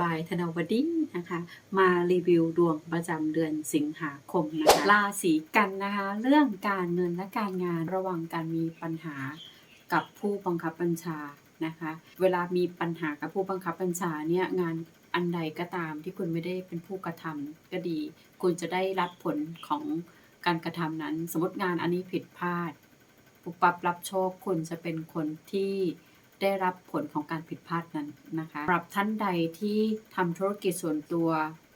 บายธนวดีนะคะ มารีวิวดวงประจำเดือนสิงหาคมนะคะราศีกันนะคะ เรื่องการเงินและการงานระวังการมีปัญหากับผู้บังคับบัญชานะคะ เวลามีปัญหากับผู้บังคับบัญชาเนี่ยงานอันใดก็ตามที่คุณไม่ได้เป็นผู้กระทำก็ดี คุณจะได้รับผลของการกระทำนั้น สมมติงานอันนี้ผิดพลาดปุบปับรับโชคคุณจะเป็นคนที่ ได้รับผลของการผิดพลาดนั้นนะคะสำหรับท่านใดที่ทำธุรกิจส่วนตัว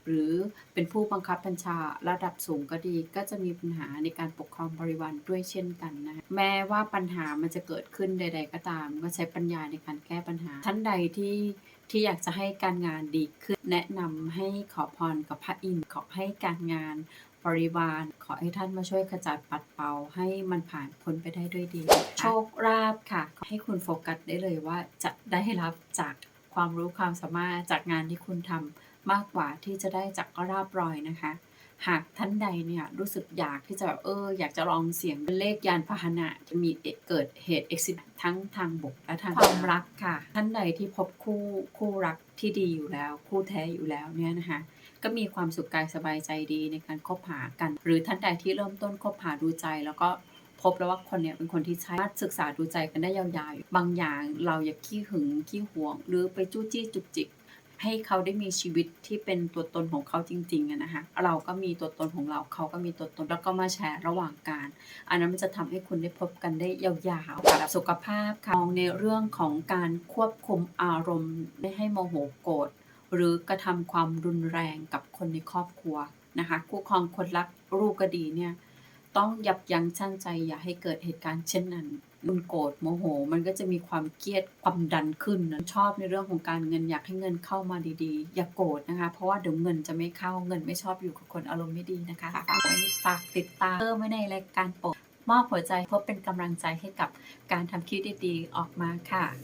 หรือเป็นผู้บังคับบัญชาระดับสูงก็ดี ก็จะมีปัญหาในการปกครองบริวารด้วยเช่นกันนะแม้ว่าปัญหามันจะเกิดขึ้นใด ๆ ก็ตาม ก็ใช้ปัญญาในการแก้ปัญหา ท่านใดที่ที่อยากจะให้การงานดีขึ้น แนะนำให้ขอพรกับพระอินทร์ขอให้การงาน บริวาร ขอให้ท่านมาช่วยขจัดปัดเป่าให้มันผ่านพ้นไปได้ด้วยดี โชคลาภค่ะ ให้คุณโฟกัสได้เลยว่าจะได้รับจากความรู้ความสามารถจากงานที่คุณทำมากกว่าที่จะได้จากราบรอยนะคะ หากท่านใดเนี่ยรู้สึกอยากที่จะแบบเออ อยากจะลองเสียงเลขยานพาหนะจะมีเกิดเหตุอุบิเหตุทั้งทางบกและทางความรักค่ะ ท่านใดที่พบคู่คู่รักที่ดีอยู่แล้ว คู่แท้อยู่แล้วเนี่ยนะคะ ก็มีความสุขกายสบายใจดีในการคบหากัน หรือท่านใดที่เริ่มต้นคบหาดูใจ แล้วก็พบแล้วว่าคนเนี้ยเป็นคนที่ใช้ามาศึกษาดูใจกันได้ยาวๆ บางอย่างเราอย่าขี้หึงขี้หวง หรือไปจู้จี้จุกจิก ให้เขาได้มีชีวิตที่เป็นตัวตนของเขาจริงๆนะคะเราก็มีตัวตนของเราเขาก็มีตัวตนแล้วก็มาแชร์ระหว่างการ อันนั้นมันจะทำให้คุณได้พบกันได้ยาวๆกับสุขภาพค่ะมองในเรื่องของการควบคุมอารมณ์ไม่ให้โมโหโกรธ หรือกระทำความรุนแรงกับคนในครอบครัวนะคะคู่ครองคนรักลูกก็ดีเนี่ยต้องยับยั้งชั่งใจอย่าให้เกิดเหตุการณ์เช่นนั้นมันโกรธโมโห มันก็จะมีความเครียดความดันขึ้นนะชอบในเรื่องของการเงินอยากให้เงินเข้ามาดีๆ อย่าโกรธนะคะ เพราะว่าเดี๋ยวเงินจะไม่เข้าเงินไม่ชอบอยู่กับคนอารมณ์ไม่ดีนะคะฝากไว้ฝากติดตามเพิ่มไว้ในรายการโปรดมอบหัวใจเพื่อเป็นกำลังใจให้กับการทำคลิปดีๆออกมาค่ะ